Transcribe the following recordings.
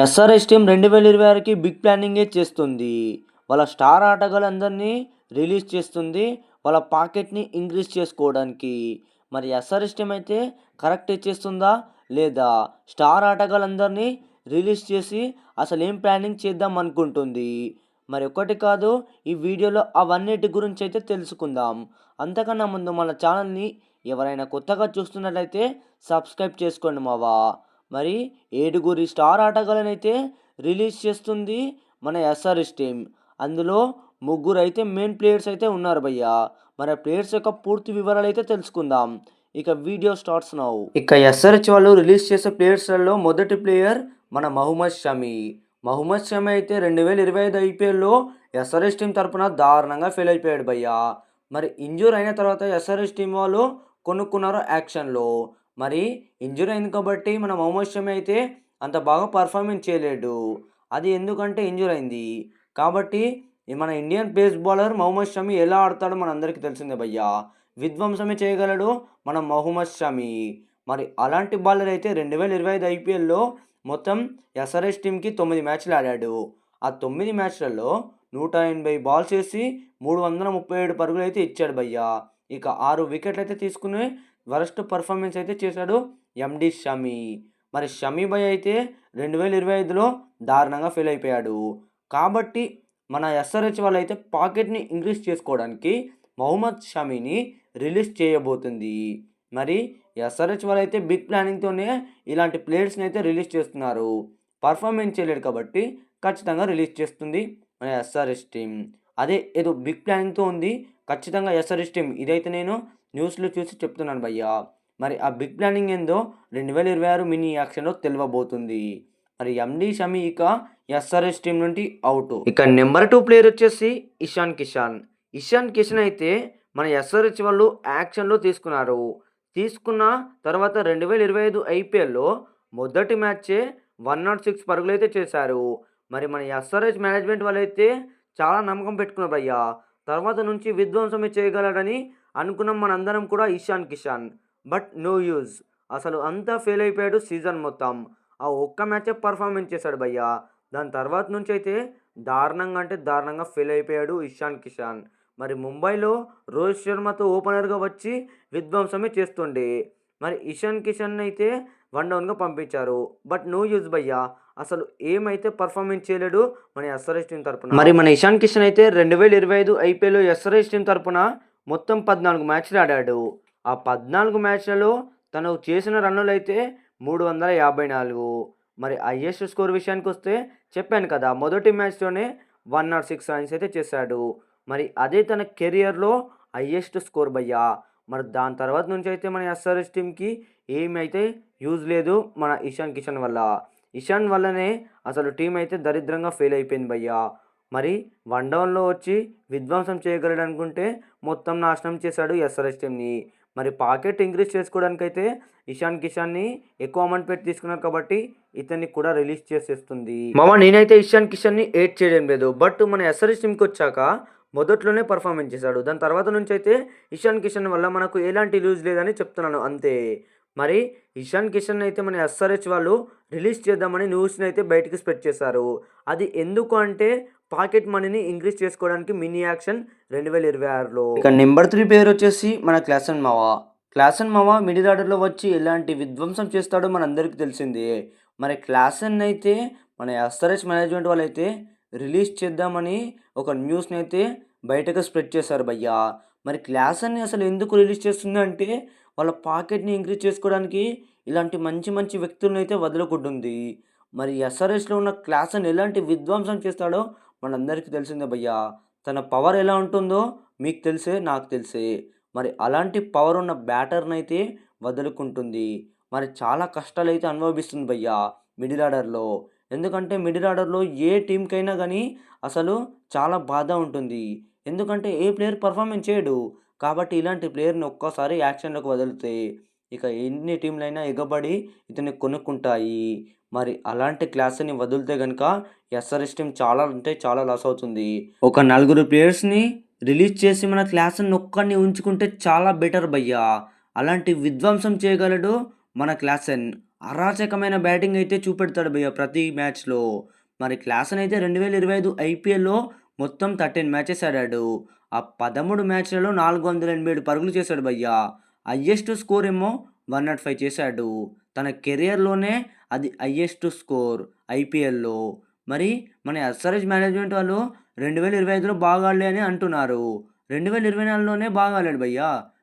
SRS team రెండు వేల ఇరవై ఆరుకి బిగ్ ప్లానింగే చేస్తుంది. వాళ్ళ స్టార్ ఆటగాళ్ళందరినీ రిలీజ్ చేస్తుంది వాళ్ళ పాకెట్ని ఇంక్రీజ్ చేసుకోవడానికి. మరి ఎస్ఆర్ఎస్ టీం అయితే కరెక్ట్ చేస్తుందా? లేదా? స్టార్ ఆటగాళ్ళందరినీ రిలీజ్ చేసి అసలు ఏం ప్లానింగ్ చేద్దాం అనుకుంటుంది. మరి ఒకటి కాదు ఈ వీడియోలో అవన్నిటి గురించి అయితే తెలుసుకుందాం. అంతకన్నా ముందు మన ఛానల్ని ఎవరైనా కొత్తగా చూస్తున్నట్లయితే సబ్స్క్రైబ్ చేసుకోండి మావా. మరి ఏడుగురి స్టార్ ఆటగాళ్ళనైతే రిలీజ్ చేస్తుంది మన ఎస్ఆర్ఎస్ టీం అందులో ముగ్గురు అయితే మెయిన్ ప్లేయర్స్ అయితే ఉన్నారు భయ్య. మరి ప్లేయర్స్ యొక్క పూర్తి వివరాలు అయితే తెలుసుకుందాం. ఇక వీడియో స్టార్ట్స్ నౌ. ఇక ఎస్ఆర్హెచ్ వాళ్ళు రిలీజ్ చేసే ప్లేయర్స్లలో మొదటి ప్లేయర్ మన మహమ్మద్ షమి. మహమ్మద్ షమి అయితే రెండు వేల ఇరవై ఐదు ఐపీఎల్లో ఎస్ఆర్ఎస్ టీం తరఫున దారుణంగా ఫెయిల్ అయిపోయాడు భయ్య. మరి ఇంజూర్ అయిన తర్వాత ఎస్ఆర్ఎస్ టీం వాళ్ళు కొనుక్కున్నారు యాక్షన్లో. మరి ఇంజురీ అయింది కాబట్టి మన మొహమ్మద్ షమి అయితే అంత బాగా పర్ఫార్మెన్స్ చేయలేడు. అది ఎందుకంటే ఇంజురీ అయింది. కాబట్టి ఈ మన Indian pace bowler Mohammed Shami ఎలా ఆడతాడో మన అందరికీ తెలిసిందే భయ్యా. విధ్వంసమే చేయగలడు మన మొహమ్మద్ షమి మరి అలాంటి బౌలర్ అయితే రెండు వేల ఇరవై ఐదు ఐపీఎల్లో మొత్తం ఎస్ఆర్ఎస్ టీంకి తొమ్మిది మ్యాచ్లు ఆడాడు. ఆ తొమ్మిది మ్యాచ్లలో నూట ఎనభై బాల్స్ వేసి మూడు వందల ముప్పై ఏడు పరుగులు అయితే ఇచ్చాడు భయ్యా. ఇక ఆరు వికెట్లు అయితే తీసుకుని వరస్ట్ పర్ఫార్మెన్స్ అయితే చేశాడు ఎండి షమీ. మరి షమీ భయ్ అయితే రెండు వేల ఇరవై ఐదులో దారుణంగా ఫెయిల్ అయిపోయాడు. కాబట్టి మన ఎస్ఆర్హెచ్ వాళ్ళు అయితే పాకెట్ని ఇంక్రీజ్ చేసుకోవడానికి మొహమ్మద్ షమీని రిలీజ్ చేయబోతుంది. మరి ఎస్ఆర్హెచ్ వాళ్ళు అయితే బిగ్ ప్లానింగ్తోనే ఇలాంటి ప్లేయర్స్ని అయితే రిలీజ్ చేస్తున్నారు. పర్ఫార్మెన్స్ చేయలేడు కాబట్టి ఖచ్చితంగా రిలీజ్ చేస్తుంది మన ఎస్ఆర్ఎస్ టీం. అదే ఏదో బిగ్ ప్లానింగ్తో ఉంది. ఖచ్చితంగా ఎస్ఆర్ఎస్ టీం ఇదైతే నేను న్యూస్లో చూసి చెప్తున్నాను భయ్యా. మరి ఆ బిగ్ ప్లానింగ్ ఏందో రెండు వేల ఇరవై ఆరు మినీ యాక్షన్లో తెలియబోతుంది మరి ఎండి షమి ఇక ఎస్ఆర్ఎస్ టీం నుండి అవుట్ ఇక నెంబర్ టూ ప్లేయర్ వచ్చేసి ఇషాన్ కిషాన్. ఇషాన్ కిషన్ అయితే మన ఎస్ఆర్హెచ్ వాళ్ళు యాక్షన్లో తీసుకున్నారు. తీసుకున్న తర్వాత రెండు వేల ఇరవై ఐదు ఐపీఎల్లో మొదటి మ్యాచే వన్ నాట్ సిక్స్ పరుగులు అయితే చేశారు. మరి మన ఎస్ఆర్హెచ్ మేనేజ్మెంట్ వాళ్ళైతే చాలా నమ్మకం పెట్టుకున్నారు భయ్యా. తర్వాత నుంచి విధ్వంసమే చేయగలడని అనుకున్నాం మనందరం కూడా Ishan Kishan. But no use. అసలు అంతా ఫెయిల్ అయిపోయాడు సీజన్ మొత్తం. ఆ ఒక్క మ్యాచే పర్ఫార్మెన్స్ చేశాడు భయ్యా. దాని తర్వాత నుంచి అయితే దారుణంగా అంటే దారుణంగా ఫెయిల్ అయిపోయాడు ఇషాన్ కిషాన్. మరి ముంబైలో రోహిత్ శర్మతో ఓపెనర్గా వచ్చి విధ్వంసమే చేస్తుండే. మరి ఇషాన్ కిషన్ అయితే వన్ డౌన్గా పంపించారు. బట్ నో యూజ్ భయ్యా. అసలు ఏమైతే పర్ఫార్మెన్స్ చేయలేడు మన ఎస్ఆర్ఎస్ టీం తరపున. మరి మన ఇషాన్ కిషన్ అయితే రెండు వేల ఇరవై ఐదు ఐపీఎల్ ఎస్ఆర్ఎస్ టీం తరపున మొత్తం పద్నాలుగు మ్యాచ్లు ఆడాడు. ఆ పద్నాలుగు మ్యాచ్లలో తను చేసిన రన్నులు అయితే మూడు వందల యాభై నాలుగు. మరి హైయెస్ట్ స్కోర్ విషయానికి వస్తే చెప్పాను కదా మొదటి మ్యాచ్లోనే వన్ నాట్ సిక్స్ రన్స్ అయితే చేశాడు. మరి అదే తన కెరియర్లో హయ్యెస్ట్ స్కోర్ భయ్యా. మరి దాని తర్వాత నుంచి అయితే మన ఎస్ఆర్ఎస్ టీంకి ఏమైతే యూజ్ లేదు మన ఇషాన్ కిషన్ వల్ల. ఇషాన్ వల్లనే అసలు టీం అయితే దరిద్రంగా ఫెయిల్ అయిపోయింది భయ్యా. మరి వన్ డౌన్లో వచ్చి విధ్వంసం చేయగలడు అనుకుంటే మొత్తం నాశనం చేశాడు ఎస్ఆర్ఎస్ టీంని మరి పాకెట్ ఇంక్రీజ్ చేసుకోవడానికైతే ఇషాన్ కిషాన్ని ఎక్కువ అమౌంట్ పెట్టి తీసుకున్నారు కాబట్టి ఇతన్ని కూడా రిలీజ్ చేసేస్తుంది. మామ నేనైతే ఇషాన్ కిషన్ని ఏడ్ చేయడం లేదు. బట్ మన ఎస్ఆర్ఎస్ టీంకి వచ్చాక మొదట్లోనే పర్ఫార్మెన్స్ చేశాడు. దాని తర్వాత నుంచి అయితే ఇషాన్ కిషన్ వల్ల మనకు ఎలాంటి లూజ్ లేదని చెప్తున్నాను. అంతే. మరి ఇషాన్ కిషన్ అయితే మన ఎస్ఆర్హెచ్ వాళ్ళు రిలీజ్ చేద్దామని న్యూస్ని అయితే బయటకు స్ప్రెడ్ చేశారు. అది ఎందుకు అంటే పాకెట్ మనీని ఇంక్రీజ్ చేసుకోవడానికి మినీ యాక్షన్ రెండు వేల ఇరవై ఆరులో. ఇక నెంబర్ త్రీ పేరు వచ్చేసి మన క్లాసన్ మావా. క్లాసన్ మావా మిడిల్ ఆర్డర్లో వచ్చి ఎలాంటి విధ్వంసం చేస్తాడో మనందరికీ తెలిసిందే. మరి క్లాసన్ అయితే మన ఎస్ఆర్హెచ్ మేనేజ్మెంట్ వాళ్ళు అయితే రిలీజ్ చేద్దామని ఒక న్యూస్ని అయితే బయటకు స్ప్రెడ్ చేశారు భయ్యా. మరి క్లాసన్ని అసలు ఎందుకు రిలీజ్ చేస్తుంది అంటే వాళ్ళ పాకెట్ని ఇంక్రీజ్ చేసుకోవడానికి ఇలాంటి మంచి మంచి వ్యక్తులను అయితే వదులుకుంటుంది మరి ఎస్ఆర్ఎస్లో ఉన్న క్లాసన్ ఎలాంటి విధ్వంసం చేస్తాడో మనందరికీ తెలిసిందే భయ్యా. తన పవర్ ఎలా ఉంటుందో మీకు తెలిసే నాకు తెలిసే. మరి అలాంటి పవర్ ఉన్న బ్యాటర్ని అయితే వదులుకుంటుంది. మరి చాలా కష్టాలు అయితే అనుభవిస్తుంది భయ్యా మిడిల్ ఆర్డర్లో. ఎందుకంటే మిడిల్ ఆర్డర్లో ఏ టీంకైనా కానీ అసలు చాలా బాధ ఉంటుంది. ఎందుకంటే ఏ ప్లేయర్ పర్ఫార్మెన్స్ చేయడు. కాబట్టి ఇలాంటి ప్లేయర్ని ఒక్కసారి యాక్షన్లోకి వదిలితే ఇక ఎన్ని టీంలైనా ఎగబడి ఇతన్ని కొనుక్కుంటాయి. మరి అలాంటి క్లాస్ని వదిలితే కనుక ఎస్ఆర్ఎస్ టీం చాలా అంటే చాలా లాస్ అవుతుంది. ఒక నలుగురు ప్లేయర్స్ని రిలీజ్ చేసి మన క్లాస్ని ఒక్కడిని ఉంచుకుంటే చాలా బెటర్ భయ్యా. అలాంటి విధ్వంసం చేయగలడు మన క్లాసెన్ అరాచకమైన బ్యాటింగ్ అయితే చూపెడతాడు భయ్య ప్రతి మ్యాచ్‌లో. మరి క్లాసన్ అయితే 2025 ఐపీఎల్‌లో మొత్తం 13 మ్యాచెస్ ఆడాడు. ఆ 13 మ్యాచ్‌లలో 487 పరుగులు చేశాడు భయ్య. హయ్యెస్ట్ స్కోర్ ఏమో 105 చేశాడు. తన కెరియర్‌లోనే అది హయ్యెస్ట్ స్కోర్ ఐపీఎల్‌లో. మరి మన ఎస్ఆర్ఎస్ మేనేజ్‌మెంట్ వాళ్ళు 2025లో బాగా ఆడలే అని అంటున్నారు. 2024లోనే బాగా ఆడాడు భయ్య.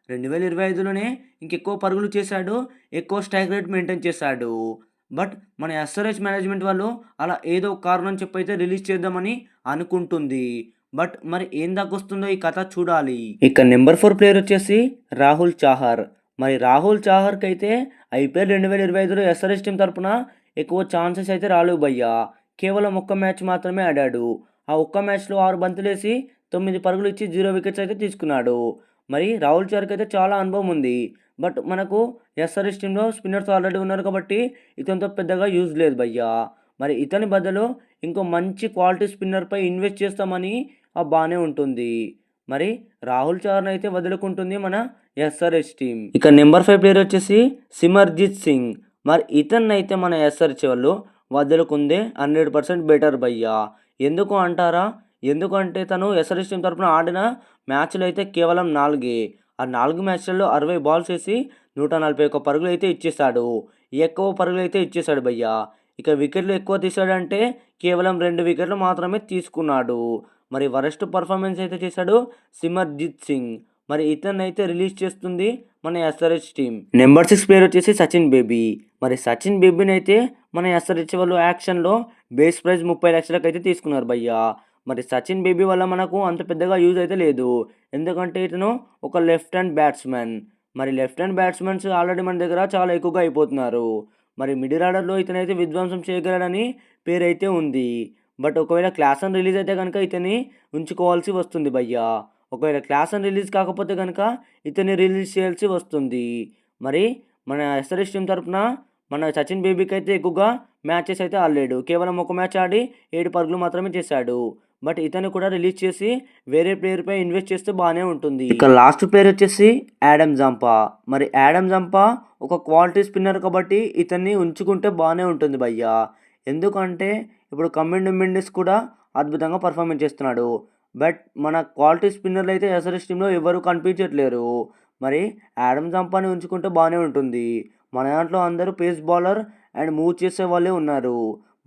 2025లోనే ఇంకెక్కువ పరుగులు చేశాడు. ఎక్కువ స్ట్రైక్ రేట్ మెయింటైన్ చేశాడు. బట్ మన ఎస్ఆర్‌హెచ్ మేనేజ్‌మెంట్ వాళ్ళు అలా ఏదో కారణం చెప్పైతే రిలీజ్ చేద్దామని అనుకుంటుంది. బట్ మరి ఏం దాకొస్తుందో ఈ కథ చూడాలి. ఇక నెంబర్ ఫోర్ ప్లేయర్ వచ్చేసి రాహుల్ చాహర్. మరి రాహుల్ చాహర్కి అయితే ఐపీఎల్ 2025లో ఎస్ఆర్‌హెచ్ టీమ్ తరపున ఎక్కువ ఛాన్సెస్ అయితే రాలేవు భయ్యా కేవలం ఒక్క మ్యాచ్ మాత్రమే ఆడాడు. ఆ ఒక్క మ్యాచ్‌లో ఆరు బంతులేసి తొమ్మిది పరుగులు ఇచ్చి జీరో వికెట్స్ అయితే తీసుకున్నాడు. మరి రాహుల్ చాహర్‌కైతే చాలా అనుభవం ఉంది. బట్ మనకు ఎస్ఆర్ఎస్ టీంలో స్పిన్నర్స్ ఆల్రెడీ ఉన్నారు కాబట్టి ఇతనితో పెద్దగా యూజ్ లేదు భయ్యా మరి ఇతని బదులు ఇంకో మంచి క్వాలిటీ స్పిన్నర్‌పై ఇన్వెస్ట్ చేస్తామని ఆ బాగానే ఉంటుంది. మరి రాహుల్ చాహర్‌ని అయితే వదులుకుంటుంది మన ఎస్ఆర్ఎస్ టీం ఇక నెంబర్ ఫైవ్ ప్లేయర్ వచ్చేసి సిమర్జిత్ సింగ్. మరి ఇతన్ని అయితే మన ఎస్ఆర్ఎస్ వాళ్ళు వదులుకుందే 100% బెటర్ భయ్యా ఎందుకు అంటారా? ఎందుకంటే తను ఎస్ఆర్ఎస్ టీం తరపున ఆడిన మ్యాచ్‌లు అయితే కేవలం నాలుగే ఆ నాలుగు మ్యాచ్‌లలో 60 బాల్స్ వేసి నూట నలభై ఒక్క పరుగులు అయితే ఇచ్చేశాడు. ఎక్కువ పరుగులు అయితే ఇచ్చేశాడు భయ్య. ఇక వికెట్లు ఎక్కువ తీశాడంటే కేవలం రెండు వికెట్లు మాత్రమే తీసుకున్నాడు. మరి వరస్ట్ పర్ఫార్మెన్స్ అయితే చేశాడు సిమర్జిత్ సింగ్. మరి ఇతన్నైతే రిలీజ్ చేస్తుంది మన SRH team. Number six player వచ్చేసి సచిన్ బేబీ. మరి సచిన్ బేబీని అయితే మన ఎస్ఆర్‌హెచ్ వాళ్ళు యాక్షన్‌లో బేస్ ప్రైజ్ ముప్పై లక్షలకు అయితే తీసుకున్నారు భయ్యా మరి సచిన్ బేబీ వల్ల మనకు అంత పెద్దగా యూజ్ అయితే లేదు. ఎందుకంటే ఇతను ఒక లెఫ్ట్ హ్యాండ్ బ్యాట్స్మెన్ మరి లెఫ్ట్ హ్యాండ్ బ్యాట్స్మెన్స్ ఆల్రెడీ మన దగ్గర చాలా ఎక్కువగా అయిపోతున్నారు. మరి మిడిల్ ఆర్డర్‌లో ఇతనైతే విధ్వంసం చేయగలడని పేరైతే ఉంది. బట్ ఒకవేళ క్లాస్ అని రిలీజ్ అయితే కనుక ఇతని ఉంచుకోవాల్సి వస్తుంది భయ్యా ఒకవేళ క్లాస్ అని రిలీజ్ కాకపోతే కనుక ఇతన్ని రిలీజ్ చేయాల్సి వస్తుంది. మరి మన ఎస్ఆర్ఎస్ టీం తరఫున మన సచిన్ బేబీకి అయితే ఎక్కువగా మ్యాచెస్ అయితే ఆడలేడు. కేవలం ఒక మ్యాచ్ ఆడి ఏడు పరుగులు మాత్రమే చేశాడు. బట్ ఇతను కూడా రిలీజ్ చేసి వేరే ప్లేయర్‌పై ఇన్వెస్ట్ చేస్తే బాగానే ఉంటుంది. ఇక లాస్ట్ ప్లేయర్ వచ్చేసి యాడమ్ జంపా. మరి యాడమ్ జంపా ఒక క్వాలిటీ స్పిన్నర్ కాబట్టి ఇతన్ని ఉంచుకుంటే బాగానే ఉంటుంది భయ్యా ఎందుకంటే ఇప్పుడు కమ్మిండ్ మిండిస్ కూడా అద్భుతంగా పర్ఫార్మెన్స్ చేస్తున్నాడు. బట్ మన క్వాలిటీ స్పిన్నర్‌లు అయితే ఎస్ఆర్‌హెచ్ టీంలో ఎవరు కనిపించట్లేరు. మరి యాడమ్ జంపాని ఉంచుకుంటే బాగానే ఉంటుంది. మన దాంట్లో అందరూ పేస్ బౌలర్ అండ్ మూవ్ చేసే వాళ్ళే ఉన్నారు.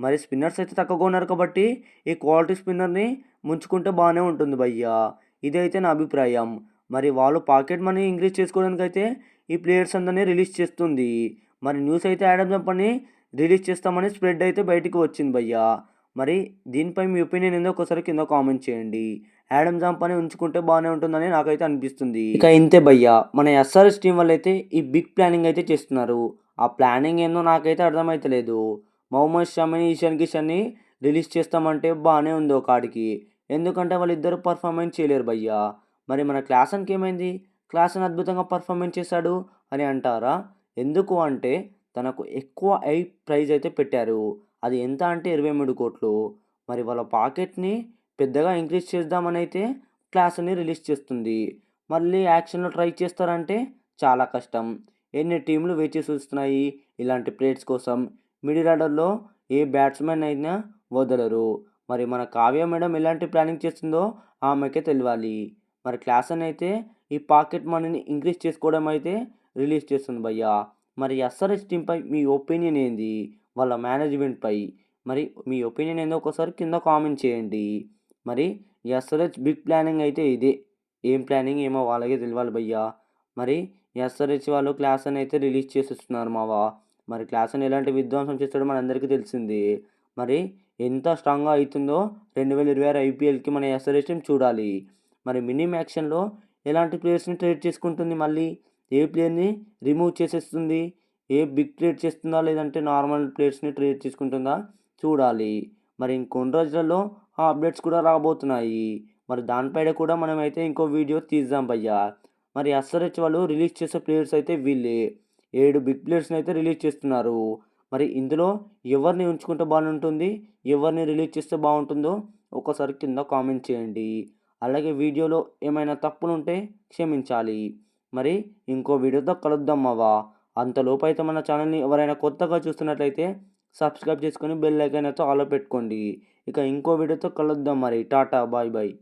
మరి స్పిన్నర్స్ అయితే తక్కువగా ఉన్నారు కాబట్టి ఈ క్వాలిటీ స్పిన్నర్‌ని ముంచుకుంటే బాగానే ఉంటుంది భయ్య. ఇదైతే నా అభిప్రాయం. మరి వాళ్ళు పాకెట్ మనీ ఇంక్రీజ్ చేసుకోవడానికి అయితే ఈ ప్లేయర్స్ అందరిని రిలీజ్ చేస్తుంది. మరి న్యూస్ అయితే యాడమ్ చెప్పని రిలీజ్ చేస్తామని స్ప్రెడ్ అయితే బయటికి వచ్చింది భయ్యా మరి దీనిపై మీ ఒపీనియన్ ఏందో ఒకసారి కింద కామెంట్ చేయండి. యాడమ్ జంపాని ఉంచుకుంటే బాగానే ఉంటుందని నాకైతే అనిపిస్తుంది. ఇక ఇంతే భయ్యా మన ఎస్ఆర్‌హెచ్ టీమ్ అయితే ఈ బిగ్ ప్లానింగ్ అయితే చేస్తున్నారు. ఆ ప్లానింగ్ ఏందో నాకైతే అర్థమైతలేదు. మొహమ్మద్ షమిని, ఇషాన్ కిషన్‌ని రిలీజ్ చేస్తామంటే బాగానే ఉంది ఒక కాడికి. ఎందుకంటే ఇద్దరు పర్ఫార్మెన్స్ చేయలేరు భయ్యా మరి మన క్లాసన్‌కి ఏమైంది? క్లాసన్ అద్భుతంగా పర్ఫార్మెన్స్ చేశాడు అని అంటారా? ఎందుకు అంటే తనకు ఎక్కువ హై ప్రైజ్ అయితే పెట్టారు. అది ఎంత అంటే ఇరవై మూడు కోట్లు మరి వాళ్ళ పాకెట్‌ని పెద్దగా ఇంక్రీజ్ చేద్దామని అయితే క్లాసన్‌ని రిలీజ్ చేస్తుంది. మళ్ళీ యాక్షన్‌లో ట్రై చేస్తారంటే చాలా కష్టం. ఎన్ని టీమ్‌లు వేచి చూస్తున్నాయి ఇలాంటి ప్లేట్స్ కోసం. మిడిల్ ఆర్డర్‌లో ఏ బ్యాట్స్మెన్ అయినా వదలరు. మరి మన కావ్య మేడం ఎలాంటి ప్లానింగ్ చేస్తుందో ఆమెకే తెలియాలి మరి క్లాసన్ అయితే ఈ పాకెట్ మనీని ఇంక్రీజ్ చేసుకోవడం అయితే రిలీజ్ చేస్తుంది భయ్యా మరి ఎస్ఆర్‌హెచ్ టీంపై మీ ఒపీనియన్ ఏంది? వాళ్ళ మేనేజ్‌మెంట్‌పై మరి మీ ఒపీనియన్ ఏందో ఒకసారి కింద కామెంట్ చేయండి. మరి ఎస్ఆర్‌హెచ్ బిగ్ ప్లానింగ్ అయితే ఇదే. ఏం ప్లానింగ్ ఏమో వాళ్ళకే తెలియాలి భయ్యా మరి ఎస్ఆర్‌హెచ్ వాళ్ళు క్లాసన్ అయితే రిలీజ్ చేసేస్తున్నారు మావా మరి క్లాసన్ ఎలాంటి విధ్వంసం చేస్తాడో మనందరికీ తెలిసింది మరి ఎంత స్ట్రాంగ్‌గా అవుతుందో రెండు వేల ఇరవై ఆరు ఐపీఎల్‌కి మన ఎస్ఆర్ఎస్ టీం చూడాలి. మరి మినిమం యాక్షన్‌లో ఎలాంటి ప్లేయర్స్‌ని ట్రేడ్ చేసుకుంటుంది మళ్ళీ? ఏ ప్లేయర్‌ని రిమూవ్ చేసేస్తుంది? ఏ బిగ్ ట్రేడ్ చేస్తుందా? లేదంటే నార్మల్ ప్లేయర్స్‌ని ట్రేడ్ చేసుకుంటుందా? చూడాలి. మరి ఇంకొన్ని రోజులలో ఆ అప్డేట్స్ కూడా రాబోతున్నాయి. మరి దానిపైన కూడా మనమైతే ఇంకో వీడియో తీద్దాం భయ్యా మరి ఎస్ఆర్‌హెచ్ వాళ్ళు రిలీజ్ చేసే ప్లేయర్స్ అయితే వీళ్ళే. ఏడు బిగ్ ప్లేయర్స్‌ని అయితే రిలీజ్ చేస్తున్నారు. మరి ఇందులో ఎవరిని ఉంచుకుంటే బాగుంటుంది? ఎవరిని రిలీజ్ చేస్తే బాగుంటుందో ఒకసారి కింద కామెంట్ చేయండి. అలాగే వీడియోలో ఏమైనా తప్పులు ఉంటే క్షమించాలి. మరి ఇంకో వీడియోతో కలుద్దాం అవ్వా అంతలోపు అయితే మన ఛానల్ని ఎవరైనా కొత్తగా చూస్తున్నట్లయితే సబ్స్క్రైబ్ చేసుకొని బెల్ ఐకాన్ అయితే ఆలో పెట్టుకోండి ఇక ఇంకో వీడియోతో కలుద్దాం మరి టాటా బాయ్ బాయ్